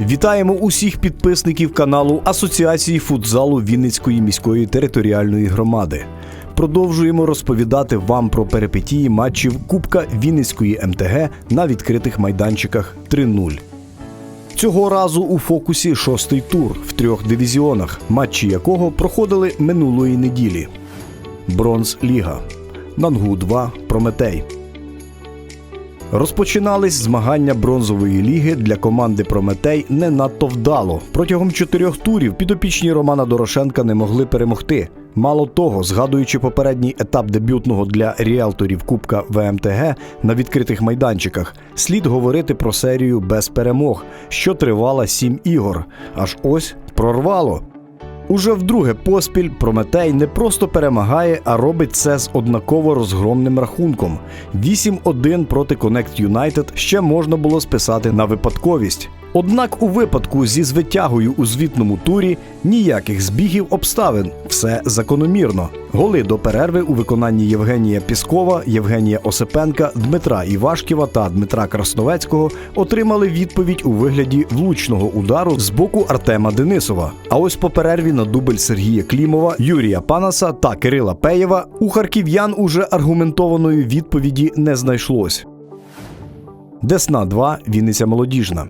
Вітаємо усіх підписників каналу Асоціації футзалу Вінницької міської територіальної громади. Продовжуємо розповідати вам про перипетії матчів Кубка Вінницької МТГ на відкритих майданчиках 3-0. Цього разу у фокусі шостий тур в трьох дивізіонах, матчі якого проходили минулої неділі. Бронз Ліга, Нангу 2, Прометей. Розпочинались змагання бронзової ліги для команди Прометей не надто вдало. Протягом чотирьох турів підопічні Романа Дорошенка не могли перемогти. Мало того, згадуючи попередній етап дебютного для ріелторів Кубка ВМТГ на відкритих майданчиках, слід говорити про серію без перемог, що тривала сім ігор. Аж ось прорвало. Уже вдруге поспіль Прометей не просто перемагає, а робить це з однаково розгромним рахунком. 8-1 проти Connect United ще можна було списати на випадковість. Однак у випадку зі звитягою у звітному турі ніяких збігів обставин, все закономірно. Голи до перерви у виконанні Євгенія Піскова, Євгенія Осипенка, Дмитра Івашківа та Дмитра Красновецького отримали відповідь у вигляді влучного удару з боку Артема Денисова. А ось по перерві на дубль Сергія Клімова, Юрія Панаса та Кирила Пеєва у харків'ян уже аргументованої відповіді не знайшлось. Десна 2 Вінниця молодіжна.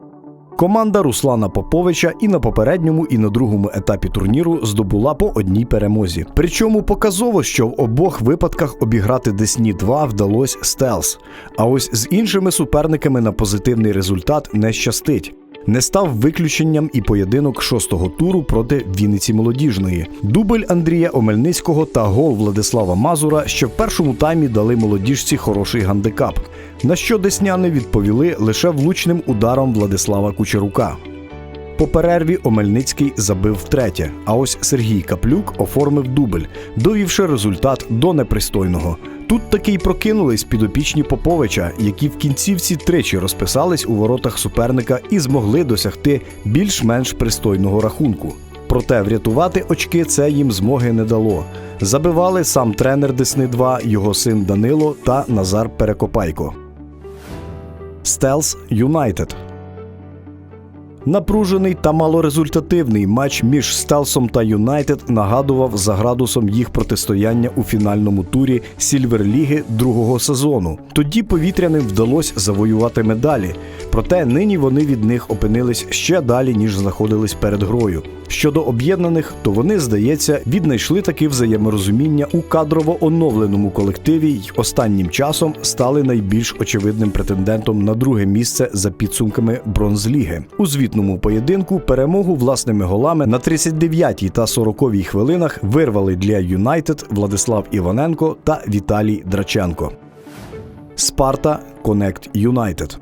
Команда Руслана Поповича і на попередньому, і на другому етапі турніру здобула по одній перемозі. Причому показово, що в обох випадках обіграти Десні 2 вдалося стелс. А ось з іншими суперниками на позитивний результат не щастить. Не став виключенням і поєдинок шостого туру проти Вінниці молодіжної. Дубль Андрія Омельницького та гол Владислава Мазура, що в першому таймі дали молодіжці хороший гандикап. На що десняни відповіли лише влучним ударом Владислава Кучерука. По перерві Омельницький забив втретє, а ось Сергій Каплюк оформив дубль, довівши результат до непристойного. Тут таки й прокинулись підопічні Поповича, які в кінцівці тричі розписались у воротах суперника і змогли досягти більш-менш пристойного рахунку. Проте врятувати очки це їм змоги не дало. Забивали сам тренер Десни 2, його син Данило та Назар Перекопайко. Стелс Юнайтед. Напружений та малорезультативний матч між Стелсом та Юнайтед нагадував за градусом їх протистояння у фінальному турі Сільверліги другого сезону. Тоді повітряним вдалося завоювати медалі, проте нині вони від них опинились ще далі, ніж знаходились перед грою. Щодо об'єднаних, то вони, здається, віднайшли таки взаєморозуміння у кадрово оновленому колективі й останнім часом стали найбільш очевидним претендентом на друге місце за підсумками бронзліги. У звітному поєдинку перемогу власними голами на 39-й та 40-й хвилинах вирвали для Юнайтед Владислав Іваненко та Віталій Драченко. Спарта Конект Юнайтед.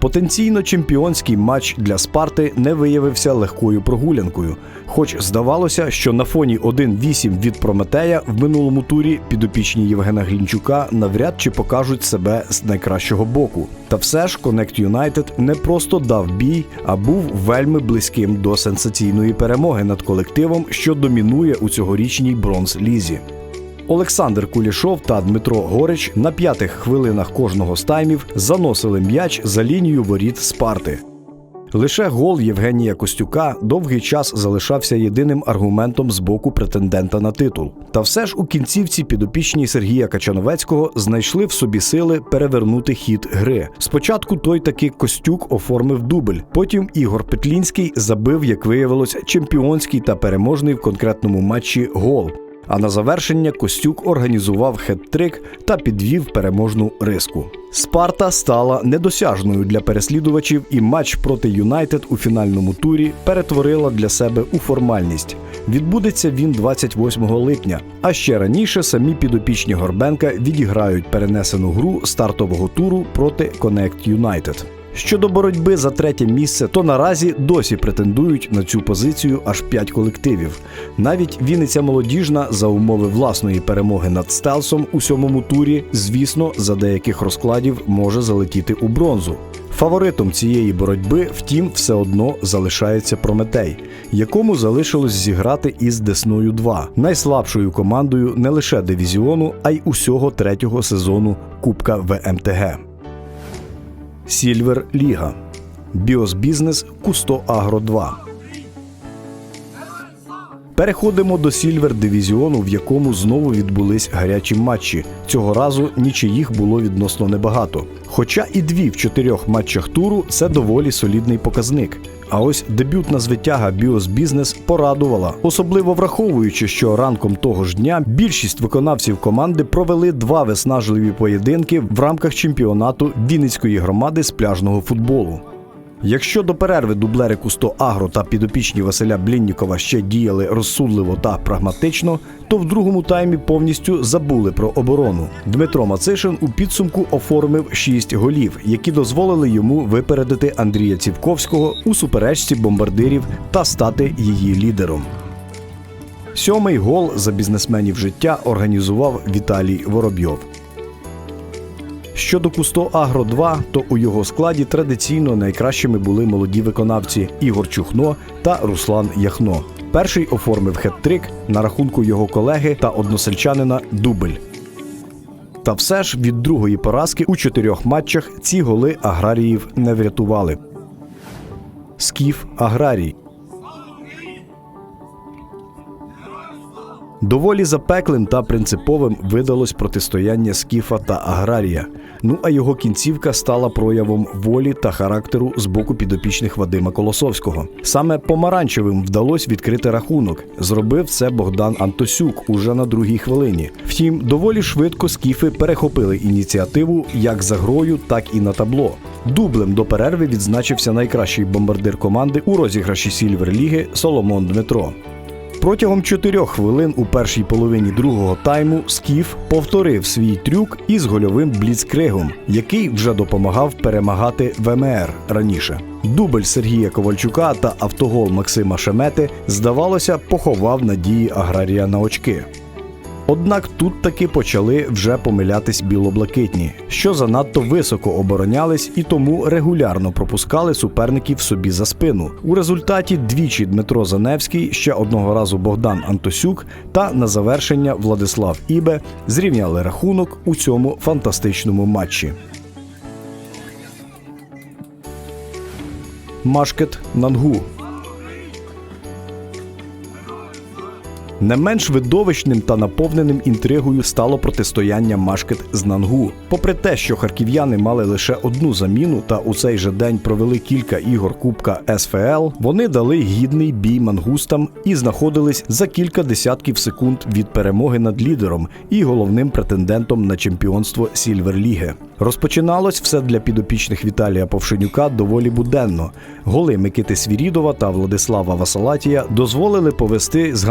Потенційно чемпіонський матч для Спарти не виявився легкою прогулянкою. Хоч здавалося, що на фоні 1-8 від Прометея в минулому турі підопічні Євгена Глінчука навряд чи покажуть себе з найкращого боку. Та все ж Connect United не просто дав бій, а був вельми близьким до сенсаційної перемоги над колективом, що домінує у цьогорічній бронз-лізі. Олександр Кулішов та Дмитро Горич на п'ятих хвилинах кожного з таймів заносили м'яч за лінію воріт Спарти. Лише гол Євгенія Костюка довгий час залишався єдиним аргументом з боку претендента на титул. Та все ж у кінцівці підопічні Сергія Качановецького знайшли в собі сили перевернути хід гри. Спочатку той таки Костюк оформив дубль. Потім Ігор Петлінський забив, як виявилось, чемпіонський та переможний в конкретному матчі гол. А на завершення Костюк організував хет-трик та підвів переможну риску. Спарта стала недосяжною для переслідувачів, і матч проти Юнайтед у фінальному турі перетворила для себе у формальність. Відбудеться він 28 липня. А ще раніше самі підопічні Горбенка відіграють перенесену гру стартового туру проти Connect United. Щодо боротьби за третє місце, то наразі досі претендують на цю позицію аж п'ять колективів. Навіть Вінниця молодіжна за умови власної перемоги над Стелсом у сьомому турі, звісно, за деяких розкладів може залетіти у бронзу. Фаворитом цієї боротьби, втім, все одно залишається Прометей, якому залишилось зіграти із Десною 2, найслабшою командою не лише дивізіону, а й усього третього сезону Кубка ВМТГ. Сільвер Ліга. Біосбізнес Кусто Агро 2. Переходимо до Сільвер дивізіону, в якому знову відбулись гарячі матчі. Цього разу нічиїх було відносно небагато. Хоча і дві в чотирьох матчах туру це доволі солідний показник. А ось дебютна звитяга Біос Бізнес порадувала, особливо враховуючи, що ранком того ж дня більшість виконавців команди провели два виснажливі поєдинки в рамках чемпіонату Вінницької громади з пляжного футболу. Якщо до перерви дублери Кусто Агро та підопічні Василя Бліннікова ще діяли розсудливо та прагматично, то в другому таймі повністю забули про оборону. Дмитро Мацишин у підсумку оформив 6 голів, які дозволили йому випередити Андрія Цівковського у суперечці бомбардирів та стати її лідером. Сьомий гол за бізнесменів життя організував Віталій Воробйов. Щодо Кусто Агро 2, то у його складі традиційно найкращими були молоді виконавці Ігор Чухно та Руслан Яхно. Перший оформив хет-трик на рахунку його колеги та односельчанина Дубль. Та все ж від другої поразки у чотирьох матчах ці голи аграріїв не врятували. Скіф Аграрій. Доволі запеклим та принциповим видалось протистояння Скіфа та Аграрія. Ну а його кінцівка стала проявом волі та характеру з боку підопічних Вадима Колосовського. Саме помаранчевим вдалося відкрити рахунок. Зробив це Богдан Антосюк уже на другій хвилині. Втім, доволі швидко скіфи перехопили ініціативу як за грою, так і на табло. Дублем до перерви відзначився найкращий бомбардир команди у розіграші Сільвер Ліги Соломон Дмитро. Протягом чотирьох хвилин у першій половині другого тайму Скіф повторив свій трюк із гольовим бліцкригом, який вже допомагав перемагати ВМР раніше. Дубль Сергія Ковальчука та автогол Максима Шемети, здавалося, поховав надії аграрія на очки. Однак тут таки почали вже помилятись білоблакитні, що занадто високо оборонялись і тому регулярно пропускали суперників собі за спину. У результаті двічі Дмитро Заневський, ще одного разу Богдан Антосюк та на завершення Владислав Ібе зрівняли рахунок у цьому фантастичному матчі. Машкет Нангу Не менш видовищним та наповненим інтригою стало протистояння Машкет з Нангу. Попри те, що харків'яни мали лише одну заміну та у цей же день провели кілька ігор Кубка СФЛ, вони дали гідний бій мангустам і знаходились за кілька десятків секунд від перемоги над лідером і головним претендентом на чемпіонство Сільверліги. Розпочиналось все для підопічних Віталія Повшенюка доволі буденно. Голи Микити Свірідова та Владислава Васалатія дозволили повести з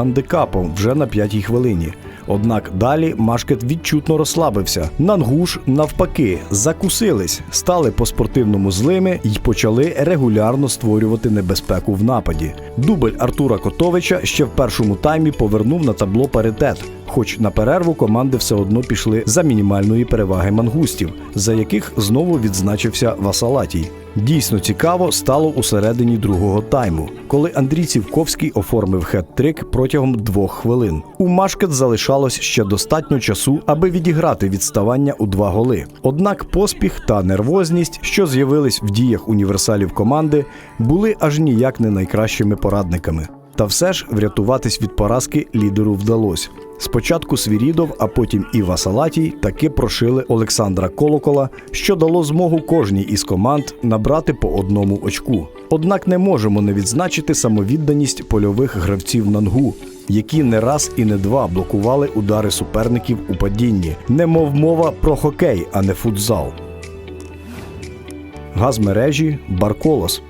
гандикапом вже на п'ятій хвилині. Однак далі Машкет відчутно розслабився. Нангуш, навпаки, закусились, стали по-спортивному злими і почали регулярно створювати небезпеку в нападі. Дубль Артура Котовича ще в першому таймі повернув на табло паритет. Хоч на перерву команди все одно пішли за мінімальної переваги мангустів, за яких знову відзначився Васалатій. Дійсно цікаво стало у середині другого тайму, коли Андрій Цівковський оформив хет-трик протягом двох хвилин. У Машкет залишалось ще достатньо часу, аби відіграти відставання у два голи. Однак поспіх та нервозність, що з'явились в діях універсалів команди, були аж ніяк не найкращими порадниками. Та все ж врятуватись від поразки лідеру вдалося. Спочатку Свірідов, а потім і Васалатій таки прошили Олександра Колокола, що дало змогу кожній із команд набрати по одному очку. Однак не можемо не відзначити самовідданість польових гравців Нангу, які не раз і не два блокували удари суперників у падінні, немов мова про хокей, а не футзал. Газмережі Барколос.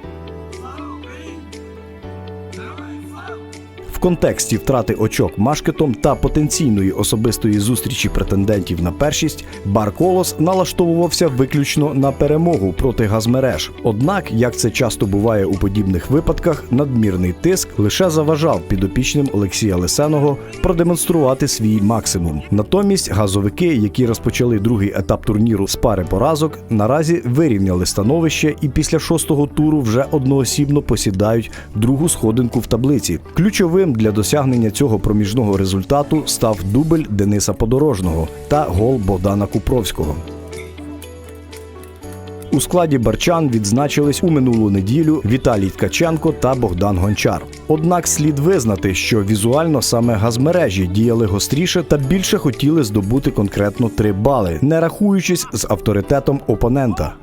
В контексті втрати очок Машкетом та потенційної особистої зустрічі претендентів на першість Бар Колос налаштовувався виключно на перемогу проти газмереж. Однак, як це часто буває у подібних випадках, надмірний тиск лише заважав підопічним Олексія Лисеного продемонструвати свій максимум. Натомість газовики, які розпочали другий етап турніру з пари поразок, наразі вирівняли становище і після шостого туру вже одноосібно посідають другу сходинку в таблиці. Ключовим для досягнення цього проміжного результату став дубль Дениса Подорожного та гол Богдана Купровського. У складі барчан відзначились у минулу неділю Віталій Ткаченко та Богдан Гончар. Однак слід визнати, що візуально саме газмережі діяли гостріше та більше хотіли здобути конкретно 3 бали, не рахуючись з авторитетом опонента.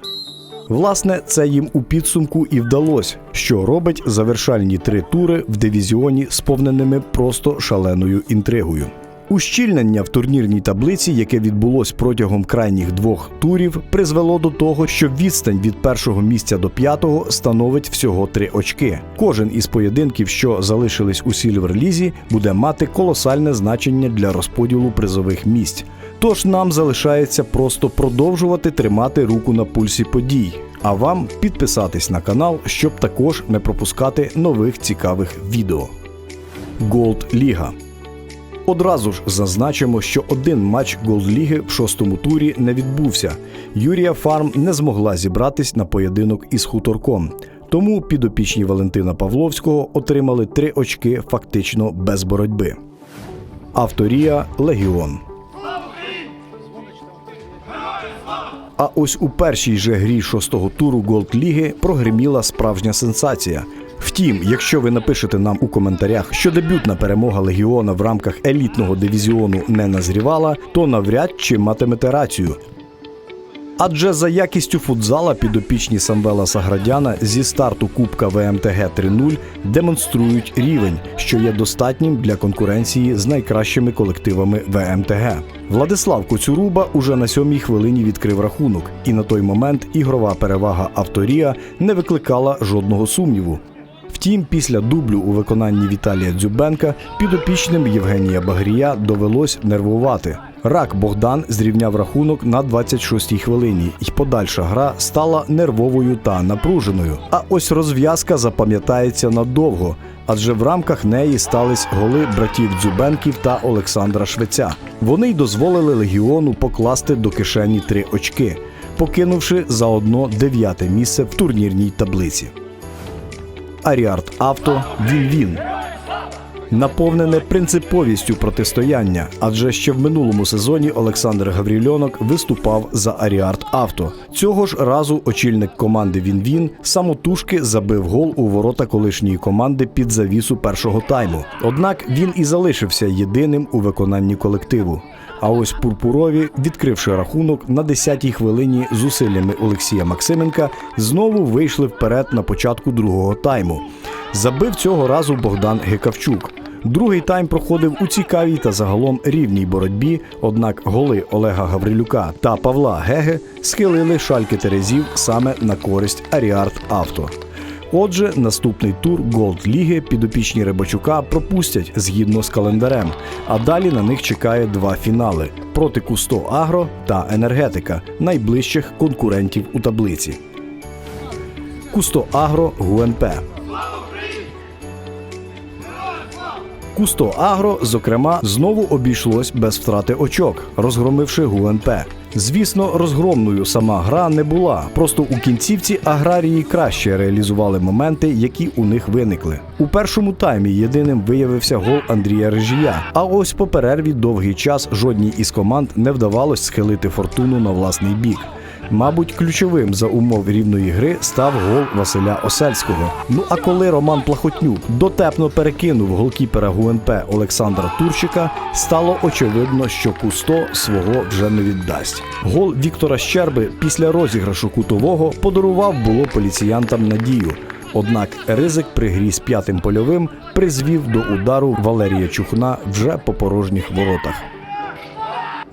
Власне, це їм у підсумку і вдалося, що робить завершальні три тури в дивізіоні сповненими просто шаленою інтригою. Ущільнення в турнірній таблиці, яке відбулось протягом крайніх двох турів, призвело до того, що відстань від першого місця до п'ятого становить всього три очки. Кожен із поєдинків, що залишились у Сільверлізі, буде мати колосальне значення для розподілу призових місць. Тож нам залишається просто продовжувати тримати руку на пульсі подій. А вам підписатись на канал, щоб також не пропускати нових цікавих відео. Голд Ліга. Одразу ж зазначимо, що один матч Голдліги в шостому турі не відбувся. Юрія Фарм не змогла зібратись на поєдинок із хуторком. Тому підопічні Валентина Павловського отримали три очки фактично без боротьби. Авторія Легіон. А ось у першій же грі шостого туру Голд-ліги прогреміла справжня сенсація. Втім, якщо ви напишете нам у коментарях, що дебютна перемога Легіона в рамках елітного дивізіону не назрівала, то навряд чи матимете рацію. Адже за якістю футзала підопічні Самвела Саградяна зі старту Кубка ВМТГ 3.0 демонструють рівень, що є достатнім для конкуренції з найкращими колективами ВМТГ. Владислав Коцюруба уже на сьомій хвилині відкрив рахунок, і на той момент ігрова перевага авторія не викликала жодного сумніву. Втім, після дублю у виконанні Віталія Дзюбенка підопічним Євгенія Багрія довелось нервувати. Рак Богдан зрівняв рахунок на 26-й хвилині, і подальша гра стала нервовою та напруженою. А ось розв'язка запам'ятається надовго, адже в рамках неї стались голи братів Дзюбенків та Олександра Швеця. Вони й дозволили легіону покласти до кишені три очки, покинувши заодно дев'яте місце в турнірній таблиці. Аріарт Авто Він-Він. Наповнене принциповістю протистояння, адже ще в минулому сезоні Олександр Гаврільонок виступав за Аріарт Авто. Цього ж разу очільник команди Він-Він самотужки забив гол у ворота колишньої команди під завісу першого тайму. Однак він і залишився єдиним у виконанні колективу. А ось пурпурові, відкривши рахунок на 10-й хвилині зусиллями Олексія Максименка, знову вийшли вперед на початку другого тайму. Забив цього разу Богдан Гекавчук. Другий тайм проходив у цікавій та загалом рівній боротьбі. Однак голи Олега Гаврилюка та Павла Геге схилили шальки Терезів саме на користь Аріарт Авто. Отже, наступний тур Голд Ліги підопічні Рибачука пропустять згідно з календарем. А далі на них чекає два фінали проти Кусто Агро та Енергетика, найближчих конкурентів у таблиці. Кусто Агро ГУНП. Кусто Агро, зокрема, знову обійшлось без втрати очок, розгромивши ГУНП. Звісно, розгромною сама гра не була. Просто у кінцівці аграрії краще реалізували моменти, які у них виникли. У першому таймі єдиним виявився гол Андрія Режія. А ось по перерві довгий час жодній із команд не вдавалось схилити фортуну на власний бік. Мабуть, ключовим за умов рівної гри став гол Василя Осельського. Ну а коли Роман Плахотнюк дотепно перекинув голкіпера ГУНП Олександра Турчика, стало очевидно, що Кусто свого вже не віддасть. Гол Віктора Щерби після розіграшу кутового подарував було поліціянтам надію. Однак ризик при грі з п'ятим польовим призвів до удару Валерія Чухна вже по порожніх воротах.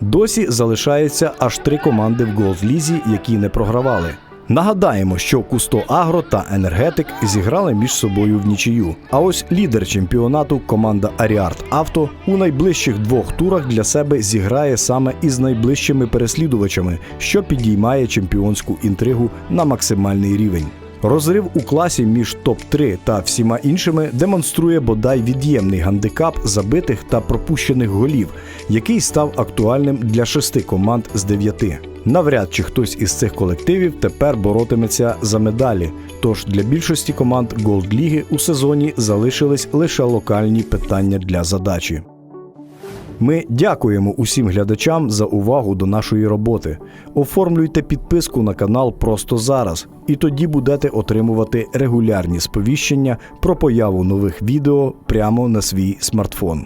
Досі залишається аж три команди в Голдлізі, які не програвали. Нагадаємо, що Кусто Агро та Енергетик зіграли між собою в нічию. А ось лідер чемпіонату команда Аріарт Авто у найближчих двох турах для себе зіграє саме із найближчими переслідувачами, що підіймає чемпіонську інтригу на максимальний рівень. Розрив у класі між топ-3 та всіма іншими демонструє бодай від'ємний гандикап забитих та пропущених голів, який став актуальним для шести команд з дев'яти. Навряд чи хтось із цих колективів тепер боротиметься за медалі. Тож для більшості команд Голд-ліги у сезоні залишились лише локальні питання для задачі. Ми дякуємо усім глядачам за увагу до нашої роботи. Оформлюйте підписку на канал просто зараз, і тоді будете отримувати регулярні сповіщення про появу нових відео прямо на свій смартфон.